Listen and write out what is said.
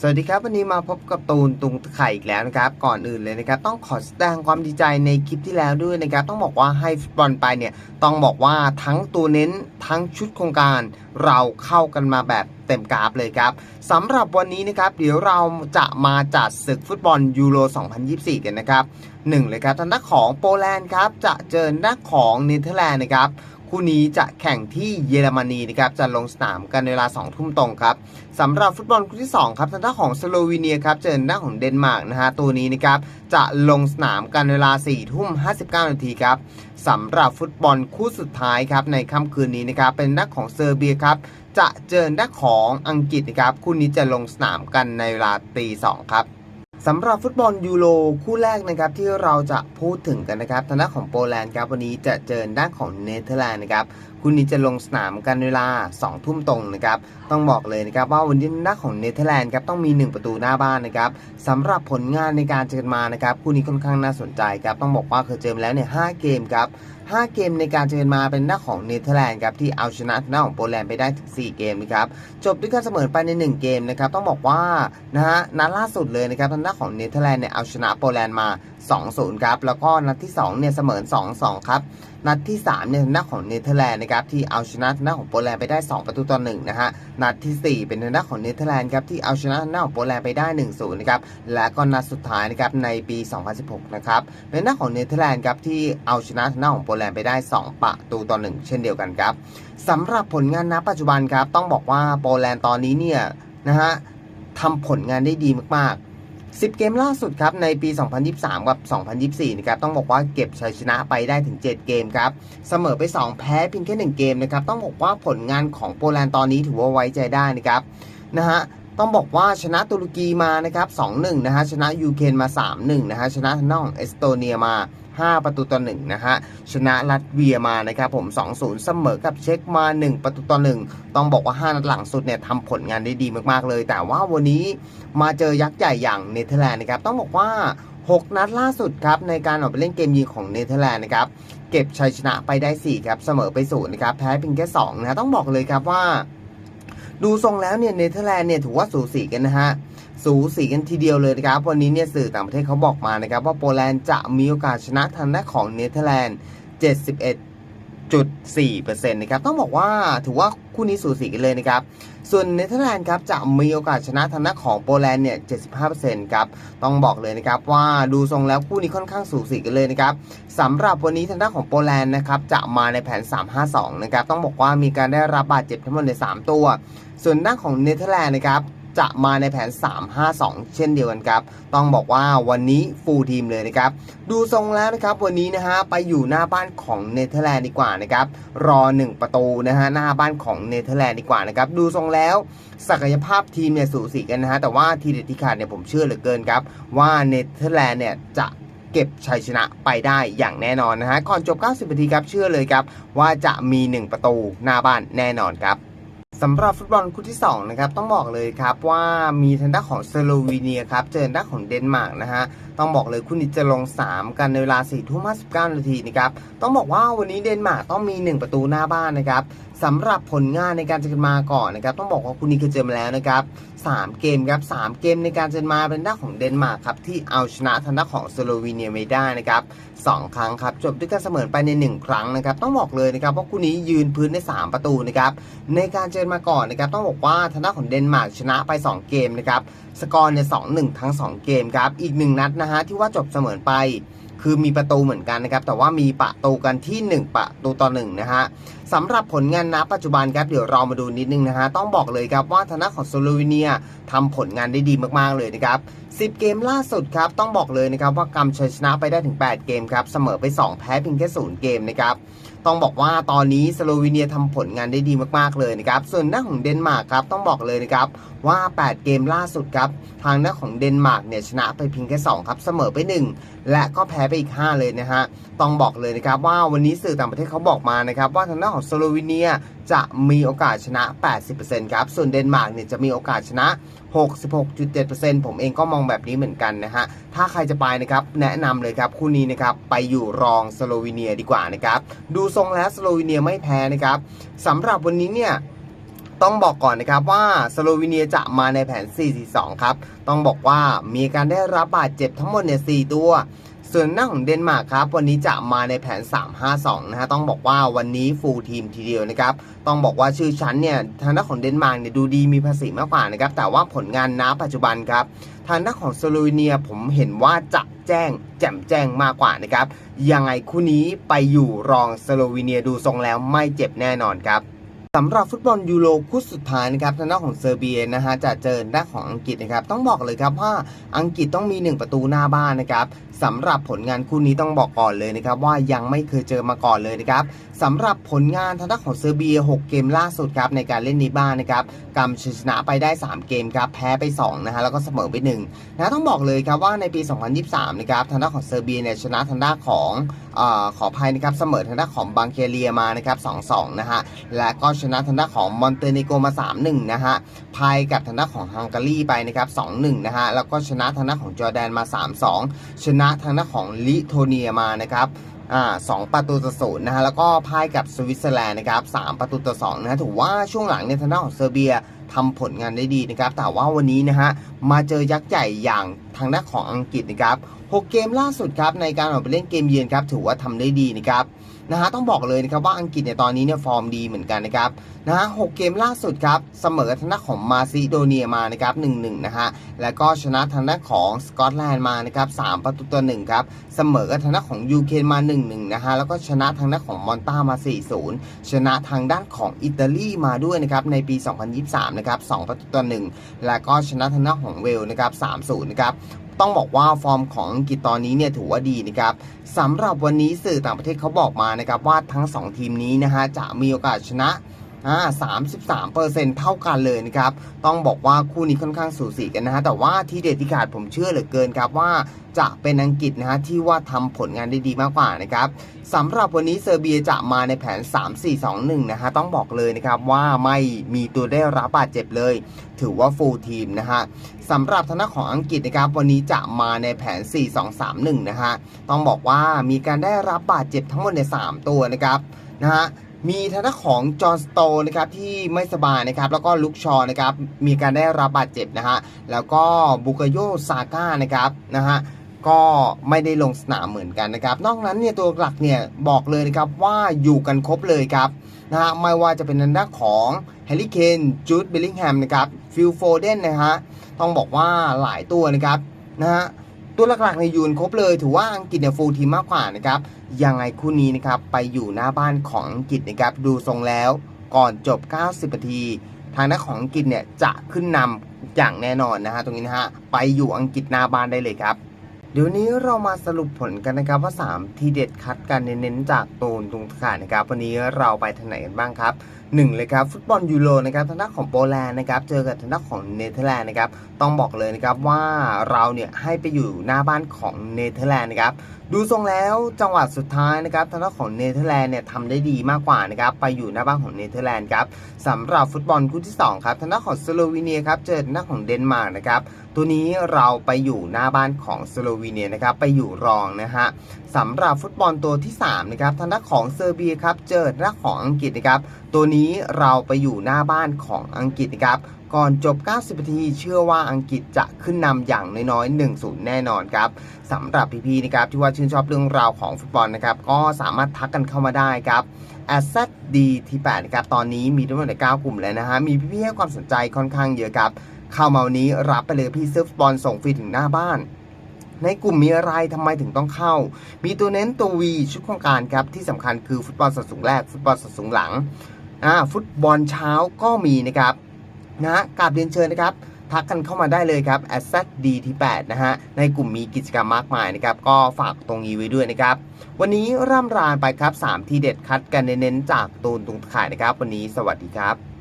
สวัสดีครับ วันนี้มาพบกับตูนตุงไข่อีกแล้วนะครับ ก่อนอื่นเลยนะครับ ต้องขอแสดงความดีใจในคลิปที่แล้วด้วยนะครับ ต้องบอกว่าให้ฟุตบอลไปเนี่ย ต้องบอกว่าทั้งตัวเน้นทั้งชุดโครงการ เราเข้ากันมาแบบเต็มกราฟเลยครับสำหรับวันนี้นะครับ เดี๋ยวเราจะมาจัดศึกฟุตบอลยูโร 2024 กันนะครับหนึ่งเลยครับทางด้านของโปแลนด์ครับจะเจอหน้านของเนเธอร์แลนด์นะครับ คู่นี้จะแข่งที่เยอรมนีนะครับจะลงสนามกันในเวลา2ทุ่มตรงครับสำหรับฟุตบอลคู่ที่2ครับทางด้านของสโลวีเนียครับเจอหน้าของเดนมาร์กนะฮะตัวนี้นะครับจะลงสนามกันเวลา4ทุ่ม59นาทีครับสำหรับฟุตบอลคู่สุดท้ายครับในค่ำคืนนี้นะครับเป็นน้าของเซอร์เบียครับจะเจอหน้าของอังกฤษนะครับคู่นี้จะลงสนามกันในเวลาตีสองครับ สำหรับฟุตบอลยูโรคู่แรกนะครับที่เราจะพูดถึงกันนะครับทางด้านของโปแลนด์ครับวันนี้จะเจอด้านของเนเธอร์แลนด์นะครับ คู่นี้จะลงสนามกันเวลา 2 ทุ่มตรงนะครับ ต้องบอกเลยนะครับว่าวันนี้ด้านของเนเธอร์แลนด์ครับต้องมี 1 ประตูหน้าบ้านนะครับสำหรับผลงานในการเจอกันมานะครับคู่นี้ค่อนข้างน่าสนใจครับต้องบอกว่าเคยเจอมาแล้วเนี่ยหเกมครับ5 เกมในการเจอกันมาเป็นหน้าของเนเธอร์แลนด์ครับที่เอาชนะหน้าของโปแลนด์ไปได้ถึง4เกมนะครับจบด้วยการเสมอไปใน 1 เกมนะครับต้องบอกว่านะฮะนัดล่าสุดเลยนะครับทางด้าของเนเธอร์แลนด์เนี่ยเอาชนะโปแลนด์มา 2-0 ครับแล้วก็นัดที่2เนี่ยเสมอ 2-2 ครับ นัดที่3เนี่ยทางด้านของเนเธอร์แลนด์นะครับที่เอาชนะทางด้านของโปแลนด์ไปได้ 2 ประตูต่อ1นะฮะนัดทีสี่4 เป็นทางด้านของเนเธอร์แลนด์ครับที่เอาชนะทางด้านของโปแลนด์ไปได้1-0นะครับและก็นัดสุดท้ายนะครับในปี 2016 นะครับเป็นทางด้านของเนเธอร์แลนด์ครับที่เอาชนะทางด้านของโปแลนด์ไปได้ 2 ประตูต่อ1เช่นเดียวกันครับสำหรับผลงานณปัจจุบันครับต้องบอกว่าโปแลนด์ตอนนี้เนี่ยนะฮะทำผลงานได้ดีมากๆ 10 เกมล่าสุดครับในปี 2023 กับ 2024 นะครับต้องบอกว่าเก็บชัยชนะไปได้ถึง 7 เกมครับ เสมอไป 2 แพ้เพียงแค่ 1 เกมนะครับ ต้องบอกว่าผลงานของโปแลนด์ตอนนี้ถือว่าไว้ใจได้นะครับนะฮะ ต้องบอกว่าชนะตุรกีมานะครับ2-1นะฮะชนะยูเครนมา 3-1นะฮะชนะนของเอสโตเนียมา 5 ประตูต่อ1นะฮะชนะลัตเวียมานะครับผม 2-0 เสมอกับเช็กมา 1 ประตูต่อ1ต้องบอกว่า 5 นัดหลังสุดเนี่ยทำผลงานได้ดีมากๆเลย แต่ว่าวันนี้มาเจอยักษ์ใหญ่อย่างเนเธอร์แลนด์นะครับต้องบอกว่า 6 นัดล่าสุดครับในการออกไปเล่นเกมยิงของเนเธอร์แลนด์นะครับเก็บชัยชนะไปได้4ครับเสมอไป0นะครับแพ้เพียงแค่2นะฮะต้องบอกเลยครับว่า ดูทรงแล้วเนี่ยเนเธอร์แลนด์เนี่ยถือว่าสูสีกันนะฮะสูสีกันทีเดียวเลยนะครับ วันนี้เนี่ยสื่อต่างประเทศเขาบอกมานะครับ ว่าโปแลนด์จะมีโอกาสชนะทางด้านของเนเธอร์แลนด์71 71.4%นะครับต้องบอกว่าถือว่าคู่นี้สูสีกันเลยนะครับ ส่วนเนเธอร์แลนด์ครับจะมีโอกาสชนะทางด้านของโปแลนด์เนี่ย75%ครับต้องบอกเลยนะครับว่าดูทรงแล้วคู่นี้ค่อนข้างสูสีกันเลยนะครับสำหรับวันนี้ทางด้านของโปแลนด์นะครับจะมาในแผน 352 นะครับต้องบอกว่ามีการได้รับบาดเจ็บทั้งหมดใน 3 ตัว ส่วนด้านของเนเธอร์แลนด์นะครับ จะมาในแผน 352 เช่นเดียวกันครับ ต้องบอกว่าวันนี้ฟูลทีมเลยนะครับ ดูทรงแล้วนะครับวันนี้นะฮะไปอยู่หน้าบ้านของเนเธอร์แลนด์ดีกว่านะครับรอ 1 ประตูนะฮะหน้าบ้านของเนเธอร์แลนด์ดีกว่านะครับดูทรงแล้วศักยภาพทีมเนี่ยสูสีกันนะฮะแต่ว่าทีเด็ดที่ขาดเนี่ยผมเชื่อเหลือเกินครับว่าเนเธอร์แลนด์เนี่ยจะเก็บชัยชนะไปได้อย่างแน่นอนนะฮะก่อนจบ 90นาทีครับเชื่อเลยครับว่าจะมี 1 ประตูหน้าบ้านแน่นอนครับ สำหรับฟุตบอลคู่ที่2นะครับต้องบอกเลยครับว่ามีทางด้านของสโลวีเนียครับเจอทางด้านของเดนมาร์กนะฮะต้องบอกเลยคู่นี้จะลง 3 กันในเวลา4ทุ่ม59นาทีนะครับต้องบอกว่าวันนี้เดนมาร์กต้องมี 1 ประตูหน้าบ้านนะครับ สำหรับผลงานในการเจอกันมาก่อนนะครับ ต้องบอกว่าคู่นี้เคยเจอมาแล้วนะครับ 3 เกมครับ 3 เกมในการเจอมาเป็นด้านของเดนมาร์กครับ ที่เอาชนะทางด้านของสโลวีเนียไม่ได้นะครับ 2 ครั้งครับ จบด้วยการเสมอไปใน 1 ครั้งนะครับ ต้องบอกเลยนะครับว่าคู่นี้ยืนพื้นใน3ประตูนะครับ ในการเจอมาก่อนนะครับ ต้องบอกว่าทางด้านของเดนมาร์กชนะไป 2 เกมนะครับ สกอร์เนี่ยสองหนึ่งทั้ง 2 เกมครับ อีก 1 นัดนะฮะที่ว่าจบเสมอไป คือมีประตูเหมือนกันนะครับ แต่ว่ามีประตูกันที่ 1 ประตูต่อ1นะฮะสำหรับผลงานณปัจจุบันครับเดี๋ยวเรามาดูนิดนึงนะฮะต้องบอกเลยครับว่าทางด้าของสโลวีเนียทำผลงานได้ดีมากๆเลยนะครับ10 เกมล่าสุดครับต้องบอกเลยนะครับว่ากำชัยชนะไปได้ถึง 8 เกมครับเสมอไป 2 แพ้เพียงแค่0เกมนะครับ ต้องบอกว่าตอนนี้สโลวีเนียทำผลงานได้ดีมากๆเลยนะครับ ส่วนหน้าของเดนมาร์กครับต้องบอกเลยนะครับว่า 8 เกมล่าสุดครับทางหน้าของเดนมาร์กเนี่ยชนะไปเพียงแค่2ครับเสมอไป 1 และก็แพ้ไปอีก 5 เลยนะฮะต้องบอกเลยนะครับว่าวันนี้สื่อต่างประเทศเขาบอกมานะครับว่าทางหน้าของสโลวีเนีย จะมีโอกาสชนะ 80%ครับ ส่วนเดนมาร์กเนี่ยจะมีโอกาสชนะ 66.7%ผมเองก็มองแบบนี้เหมือนกันนะฮะ ถ้าใครจะไปนะครับ แนะนำเลยครับ คู่นี้นะครับ ไปอยู่รองสโลวีเนียดีกว่านะครับ ดูทรงแล้วสโลวีเนียไม่แพ้นะครับสำหรับวันนี้เนี่ยต้องบอกก่อนนะครับว่าสโลวีเนียจะมาในแผน 4-4-2 ครับ ต้องบอกว่ามีการได้รับบาดเจ็บทั้งหมดเนี่ย4ตัว ส่วนหน้าของเดนมาร์กครับวันนี้จะมาในแผน 3-5-2 นะฮะต้องบอกว่าวันนี้ฟูลทีมทีเดียวนะครับต้องบอกว่าชื่อชั้นเนี่ยทางด้านของเดนมาร์กเนี่ยดูดีมีภาษีมากกว่านะครับแต่ว่าผลงานณปัจจุบันครับทางด้านของสโลวีเนียผมเห็นว่าจะแจ้งแจ่มแจ้งมากกว่านะครับยังไงคู่นี้ไปอยู่รองสโลวีเนียดูทรงแล้วไม่เจ็บแน่นอนครับ สำหรับฟุตบอลยูโรคู่สุดท้ายนะครับทางด้านของเซอร์เบียนะฮะจะเจอด้าของอังกฤษนะครับต้องบอกเลยครับว่าอังกฤษต้องมี 1 ประตูหน้าบ้านนะครับสำหรับผลงานคู่นี้ต้องบอกก่อนเลยนะครับว่ายังไม่เคยเจอมาก่อนเลยนะครับสำหรับผลงานทางด้านของเซอร์เบีย 6 เกมล่าสุดครับในการเล่นในบ้านนะครับกำชนะไปได้ 3 เกมครับแพ้ไป2นะฮะแล้วก็เสมอไป1นะต้องบอกเลยครับว่าในปี 2023 นะครับทางด้านของเซอร์เบียเนี่ยชนะทางด้านของ ออขออภัยนะครับเสมอทางด้านของบังเคเรียมานะครับ2-2นะฮะและก็ชนะทางด้านของมอนเตเนโกมา 3-1นะฮะพายกับทางด้านของฮังการีไปนะครับ2-1นะฮะแล้วก็ชนะทางด้านของจอร์แดนมา 3-2 ชนะทางด้านของลิโทเนียมานะครับ สองประตูต่อศูนย์นะฮะแล้วก็พ่ายกับสวิตเซอร์แลนด์นะครับสามประตูต่อสองนะฮะถือว่าช่วงหลังเนี่ยทางด้านของเซอร์เบียทำผลงานได้ดีนะครับ แต่ว่าวันนี้นะฮะมาเจอยักษ์ใหญ่อย่างทางด้านของอังกฤษนะครับหกเกมล่าสุดครับในการออกไปเล่นเกมเยือนครับถือว่าทำได้ดีนะครับ นะฮะต้องบอกเลยนะครับว่าอังกฤษเนี่ยตอนนี้เนี่ยฟอร์มดีเหมือนกันนะครับนะฮะหกเกมล่าสุดครับเสมอทางด้านของมาซิโดเนียมานะครับหนึ่งหนึ่งนะฮะแล้วก็ชนะทางด้านของสกอตแลนด์มานะครับสามประตูต่อหนึ่งครับเสมอกับทางด้านของยูเครนมา1นหนึ่งนะฮะแล้วก็ชนะทางด้านของมอนตามา4-0ชนะทางด้านของอิตาลีมาด้วยนะครับในปี 2023 นะครับ2ประตูต่อหนึ่งแล้วก็ชนะทางด้านของเวลนะครับ3-0นะครับ ต้องบอกว่าฟอร์มของอังกฤษตอนนี้เนี่ยถือว่าดีนะครับสำหรับวันนี้สื่อต่างประเทศเขาบอกมานะครับว่าทั้ง 2 ทีมนี้นะฮะจะมีโอกาสชนะ อ่า33เปอร์เซ็นต์เท่ากันเลยนะครับ ต้องบอกว่าคู่นี้ค่อนข้างสูสีกันนะฮะ แต่ว่าที่เด็ดที่ขาดผมเชื่อเหลือเกินครับว่าจะเป็นอังกฤษนะฮะที่ว่าทำผลงานได้ดีมากกว่านะครับสำหรับวันนี้เซอร์เบียจะมาในแผน 3-4-2-1 นะฮะต้องบอกเลยนะครับว่าไม่มีตัวได้รับบาดเจ็บเลย ถือว่าฟูลทีมนะฮะสำหรับทางด้าของอังกฤษนะครับวันนี้จะมาในแผน 4-2-3-1 นะฮะต้องบอกว่ามีการได้รับบาดเจ็บทั้งหมดใน 3 ตัวนะครับนะฮะมีทางด้านของจอห์นสโตนนะครับที่ไม่สบายนะครับแล้วก็ลุกชอนะครับมีการได้รับบาดเจ็บนะฮะแล้วก็บุกโยซาก้านะครับนะฮะก็ไม่ได้ลงสนามเหมือนกันนะครับ นอกนั้นเนี่ยตัวหลักเนี่ยบอกเลยนะครับว่าอยู่กันครบเลยครับนะฮะไม่ว่าจะเป็นทางด้านของแฮร์รี่เคนจูดเบลลิงแฮมนะครับฟิลโฟเดนนะฮะต้องบอกว่าหลายตัวนะครับนะฮะ ตัวหลักๆในยูนครบเลยถือว่าอังกฤษเนี่ยฟูลทีมมากกว่านะครับยังไงคู่นี้นะครับไปอยู่หน้าบ้านของอังกฤษนะครับดูทรงแล้วก่อนจบ 90นาที ทางด้านของอังกฤษเนี่ยจะขึ้นนำอย่างแน่นอนนะฮะตรงนี้นะฮะไปอยู่อังกฤษหน้าบ้านได้เลยครับเดี๋ยวนี้เรามาสรุปผลกันนะครับว่า 3 ทีเด็ดคัดกันเน้นๆจากตูนตรงขานะครับวันนี้เราไปทางไหนกันบ้างครับ1 เลยครับ ฟุตบอลยูโรนะครับทางด้านของโปแลนด์นะครับเจอกับทางด้านของเนเธอร์แลนด์นะครับต้องบอกเลยนะครับว่าเราเนี่ยให้ไปอยู่หน้าบ้านของเนเธอร์แลนด์นะครับดูทรงแล้วจังหวะสุดท้ายนะครับทางด้านของเนเธอร์แลนด์เนี่ยทำได้ดีมากกว่านะครับไปอยู่หน้าบ้านของเนเธอร์แลนด์ครับสำหรับฟุตบอลคู่ที่ 2 ครับทางด้านของสโลวีเนียครับเจอทางด้านของเดนมาร์กนะครับตัวนี้เราไปอยู่หน้าบ้านของสโลวีเนียนะครับไปอยู่รองนะฮะสำหรับฟุตบอลตัวที่3นะครับทางด้านของเซอร์เบียครับเจอทางด้านของอังกฤษนะครับ ตัวนี้เราไปอยู่หน้าบ้านของอังกฤษนะครับ ก่อนจบ 90 นาที เชื่อว่าอังกฤษจะขึ้นนำอย่างน้อยๆ 1-0 แน่นอนครับสำหรับพี่ๆนะครับที่ว่าชื่นชอบเรื่องราวของฟุตบอลนะครับ ก็สามารถทักกันเข้ามาได้ครับ a s s e t d ที่8นะครับ ตอนนี้มีทั้งหมด9กลุ่มแล้วนะฮะ มีพี่ๆให้ความสนใจค่อนข้างเยอะครับ เข้ามาวันนี้รับไปเลยพี่ซื้อฟุตบอลส่งฟรีถึงหน้าบ้านในกลุ่มมีอะไรทำไมถึงต้องเข้า มีตัวเน้นตัววีชุดโครงการครับ ที่สำคัญคือฟุตบอลสัดสูงแรก ฟุตบอลสัดสูงหลัง อ่าฟุตบอลเช้าก็มีนะครับนะกราบเรียนเชิญนะครับ ทักกันเข้ามาได้เลยครับ a s s e t d ที่8นะฮะ ในกลุ่มมีกิจกรรมมากมายนะครับ ก็ฝากตรงนี้ไว้ด้วยนะครับ วันนี้ร่ำรานไปครับ 3 ที่เด็ดคัดกันเน้นๆจากตูนตุงข่ายนะครับ วันนี้สวัสดีครับ